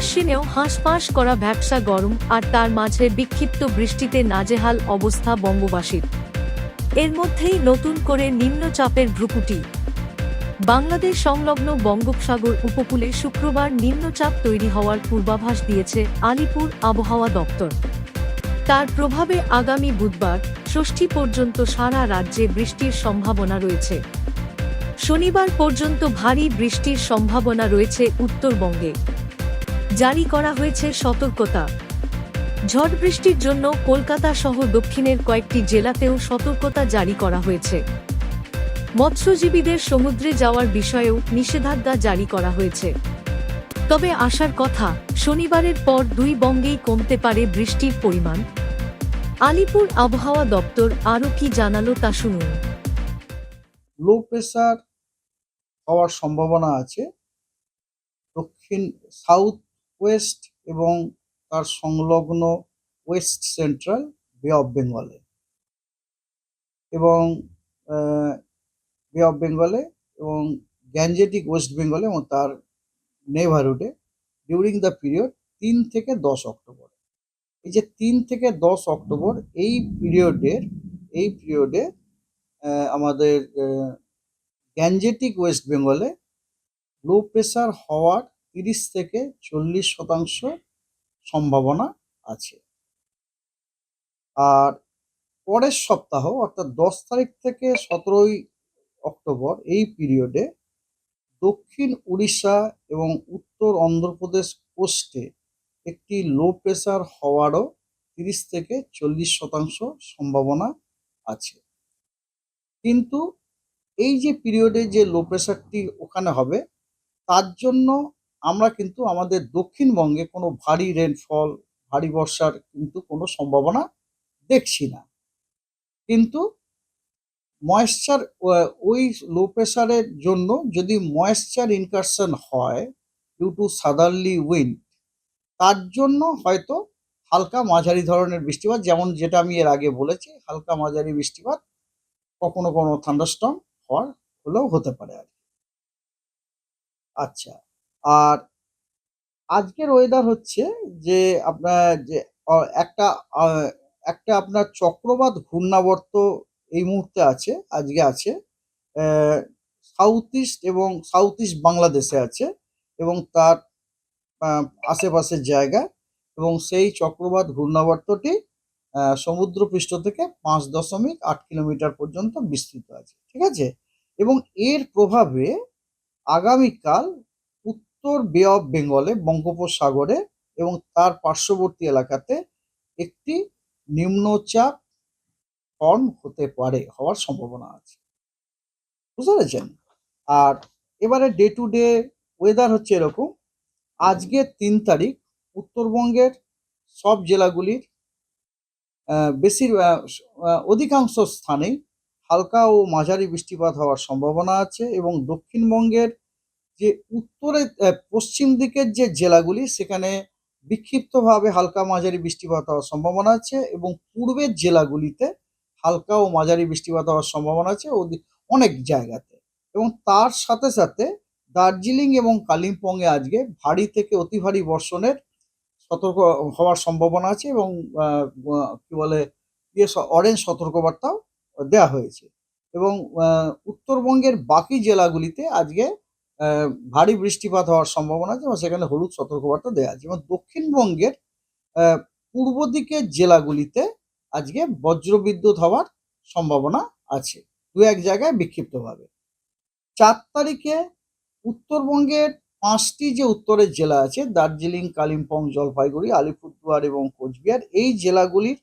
আশ্বিনেও হাঁসফাঁস করা ভ্যাবসা গরম আর তার মাঝে বিক্ষিপ্ত বৃষ্টিতে নাজেহাল অবস্থা বঙ্গবাসীর। এর মধ্যেই নতুন করে নিম্নচাপের ভ্রুকুটি। বাংলাদেশ সংলগ্ন বঙ্গোপসাগর উপকূলে শুক্রবার নিম্নচাপ তৈরি হওয়ার পূর্বাভাস দিয়েছে আলিপুর আবহাওয়া দপ্তর। তার প্রভাবে আগামী বুধবার ষষ্ঠী পর্যন্ত সারা রাজ্যে বৃষ্টির সম্ভাবনা রয়েছে। শনিবার পর্যন্ত ভারী বৃষ্টির সম্ভাবনা রয়েছে উত্তরবঙ্গে। জারি করা হয়েছে সতর্কতা। ঝড় বৃষ্টির জন্য কলকাতা সহ দক্ষিণের কয়েকটি জেলাতেও সতর্কতা জারি করা হয়েছে। মৎস্যজীবীদের সমুদ্রে যাওয়ার বিষয়েও নিষেধাজ্ঞা জারি করা হয়েছে। তবে আসার কথা, শনিবারের পর দুই বঙ্গেই কমতে পারে বৃষ্টির পরিমাণ। আলিপুর আবহাওয়া দপ্তর আরও কি জানালো তা শুনুন। লো প্রেসার হওয়ার সম্ভাবনা আছে। দক্ষিণ সাউথ ওয়েস্ট এবং তার সংলগ্ন ওয়েস্ট সেন্ট্রাল বে অফ বেঙ্গলে এবং বে অফ বেঙ্গলে এবং গ্যাঞ্জেটিক ওয়েস্ট বেঙ্গলে এবং তার নেভারহুডে ডিউরিং দ্য পিরিয়ড তিন থেকে দশ অক্টোবর এই যে তিন থেকে দশ অক্টোবর এই পিরিয়ডের এই পিরিয়ডে আমাদের গ্যাঞ্জেটিক ওয়েস্ট বেঙ্গলে লো প্রেসার হওয়ার তিরিশ থেকে চল্লিশ শতাংশ সম্ভাবনা আছে। আর পরের সপ্তাহ, অর্থাৎ দশ তারিখ থেকে সতেরোই অক্টোবর, এই পিরিয়ডে দক্ষিণ উড়িষ্যা এবং উত্তর অন্ধ্রপ্রদেশ কোস্টে একটি লো প্রেসার হওয়ারও তিরিশ থেকে চল্লিশ শতাংশ সম্ভাবনা আছে। কিন্তু এই যে পিরিয়ডে যে লো প্রেশারটি ওখানে হবে, তার জন্য আমরা কিন্তু আমাদের দক্ষিণবঙ্গে কোনো ভারী রেনফল ভারী বর্ষার কিন্তু কোনো সম্ভাবনা দেখছি না কিন্তু ময়েশ্চার ওই লো প্রেশারের জন্য যদি ময়েশ্চার ইনকারশন হয় ডিউ টু সাদারলি উইন্ড তার জন্য হয়তো হালকা মাঝারি ধরনের বৃষ্টিপাত, যেমন যেটা আমি এর আগে বলেছি, হালকা মাঝারি বৃষ্টিপাত কখনো কোনো থান্ডারস্টর্ম হওয়ার হলেও হতে পারে আর। আচ্ছা আর আজকের ওয়েদার হচ্ছে যে আপনার যে একটা একটা আপনার চক্রবাদ ঘূর্ণাবর্ত এই মুহূর্তে আছে, আজকে আছে সাউথ ইস্ট এবং সাউথ ইস্ট বাংলাদেশে আছে এবং তার আশেপাশের জায়গা এবং সেই চক্রবাদ ঘূর্ণাবর্তটি সমুদ্রপৃষ্ঠ থেকে পাঁচ দশমিক আট কিলোমিটার পর্যন্ত বিস্তৃত আছে, ঠিক আছে? এবং এর প্রভাবে আগামীকাল উত্তর বে অফ বেঙ্গলে বঙ্গোপসাগরে এবং তার পার্শ্ববর্তী এলাকাতে একটি নিম্নচাপ ফর্ম হতে পারে হওয়ার সম্ভাবনা আছে। বুঝতে পেরেছেন? আর এবারে ডে টু ডে ওয়েদার হচ্ছে এরকম। আজকে তিন তারিখ, উত্তরবঙ্গের সব জেলাগুলির বেশির অধিকাংশ স্থানেই হালকা ও মাঝারি বৃষ্টিপাত হওয়ার সম্ভাবনা আছে এবং দক্ষিণবঙ্গের যে উত্তরে পশ্চিম দিকের যে জেলাগুলি, সেখানে বিক্ষিপ্তভাবে হালকা মাঝারি বৃষ্টিপাত হওয়ার সম্ভাবনা আছে এবং পূর্বের জেলাগুলিতে হালকা ও মাঝারি বৃষ্টিপাত হওয়ার সম্ভাবনা আছে অনেক জায়গাতে। এবং তার সাথে সাথে দার্জিলিং এবং কালিম্পংয়ে আজকে ভারী থেকে অতি ভারী বর্ষণের সতর্ক হওয়ার সম্ভাবনা আছে এবং কি বলে ইয়ে অরেঞ্জ সতর্কবার্তাও দেওয়া হয়েছে। এবং উত্তরবঙ্গের বাকি জেলাগুলিতে আজকে ভারী বৃষ্টিপাত হওয়ার সম্ভাবনা আছে এবং সেখানে হলুদ সতর্কবার্তা দেওয়া আছে। এবং দক্ষিণবঙ্গের পূর্ব দিকের জেলাগুলিতে আজকে বজ্রবিদ্যুৎ হওয়ার সম্ভাবনা আছে। দু এক জায়গায় বিক্ষিপ্তভাবে। চার তারিখে উত্তরবঙ্গের পাঁচটি যে উত্তরের জেলা আছে, দার্জিলিং, কালিম্পং, জলপাইগুড়ি, আলিপুরদুয়ার এবং কোচবিহার, এই জেলাগুলির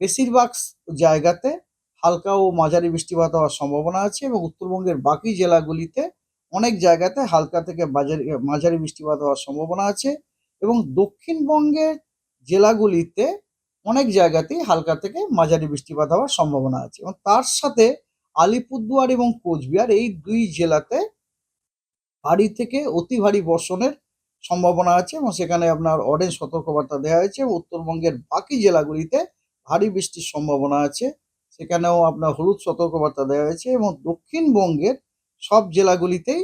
বেশিরভাগ জায়গাতে হালকা ও মাঝারি বৃষ্টিপাত হওয়ার সম্ভাবনা আছে এবং উত্তরবঙ্গের বাকি জেলাগুলিতে অনেক জায়গাতে হালকা থেকে মাঝারি মাঝারি বৃষ্টিপাত হওয়ার সম্ভাবনা আছে এবং দক্ষিণবঙ্গের জেলাগুলিতে অনেক জায়গাতেই হালকা থেকে মাঝারি বৃষ্টিপাত হওয়ার সম্ভাবনা আছে এবং তার সাথে আলিপুরদুয়ার এবং কোচবিহার এই দুই জেলাতে ভারী থেকে অতি ভারী বর্ষণের সম্ভাবনা আছে এবং সেখানে আপনার অরেঞ্জ সতর্কবার্তা দেওয়া হয়েছে উত্তরবঙ্গের বাকি জেলাগুলিতে ভারী বৃষ্টির সম্ভাবনা আছে। সেখানেও আপনার হলুদ সতর্কবার্তা দেওয়া হয়েছে এবং দক্ষিণবঙ্গের সব জেলাগুলিতেই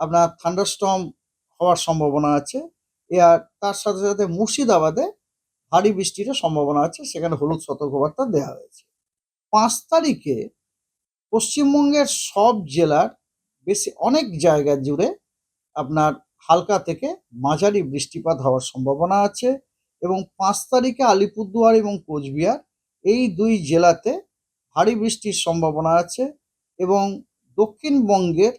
আপনার থান্ডারস্টর্ম হওয়ার সম্ভাবনা আছে। আর তার সাথে সাথে মুর্শিদাবাদে ভারী বৃষ্টিরও সম্ভাবনা আছে, সেখানে হলুদ সতর্কবার্তা দেওয়া হয়েছে। পাঁচ তারিখে পশ্চিমবঙ্গের সব জেলার বেশি অনেক জায়গা জুড়ে আপনার হালকা থেকে মাঝারি বৃষ্টিপাত হওয়ার সম্ভাবনা আছে এবং পাঁচ তারিখে আলিপুরদুয়ার এবং কোচবিহার এই দুই জেলাতে ভারী বৃষ্টির সম্ভাবনা আছে এবং দক্ষিণবঙ্গের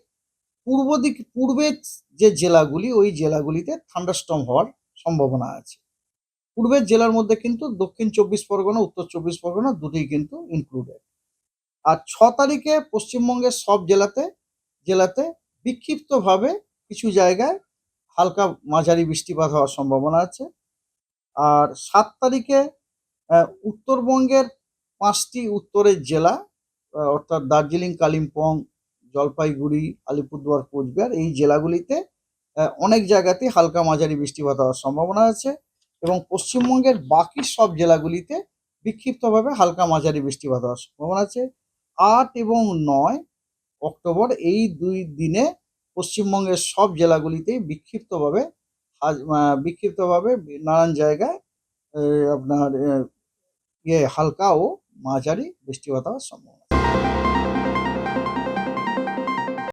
পূর্ব দিক পূর্বের যে জেলাগুলি, ওই জেলাগুলিতে থান্ডারস্টর্ম হওয়ার সম্ভাবনা আছে। পূর্বের জেলার মধ্যে কিন্তু দক্ষিণ চব্বিশ পরগনা, উত্তর চব্বিশ পরগনা দুটোই কিন্তু ইনক্লুডেড আর ছ তারিখে পশ্চিমবঙ্গের সব জেলাতে জেলাতে বিক্ষিপ্তভাবে কিছু জায়গায় হালকা মাঝারি বৃষ্টিপাত হওয়ার সম্ভাবনা আছে। আর সাত তারিখে উত্তরবঙ্গের পাঁচটি উত্তরের জেলা অর্থাৎ দার্জিলিং, কালিম্পং জলপাইগুড়ি, আলিপুরদুয়ার, কোচবিহার এই জেলাগুলিতে অনেক জায়গাতে হালকা মাঝারি বৃষ্টিপাত হওয়ার সম্ভাবনা আছে এবং পশ্চিমবঙ্গের বাকি সব জেলাগুলিতে বিক্ষিপ্তভাবে হালকা মাঝারি বৃষ্টিপাত হওয়ার সম্ভাবনা আছে আট এবং নয় অক্টোবর এই দুই দিনে পশ্চিমবঙ্গের সব জেলাগুলিতেই বিক্ষিপ্তভাবে বিক্ষিপ্তভাবে নানান জায়গায় আপনার ইয়ে হালকা ও মাঝারি বৃষ্টিপাত হওয়ার সম্ভাবনা।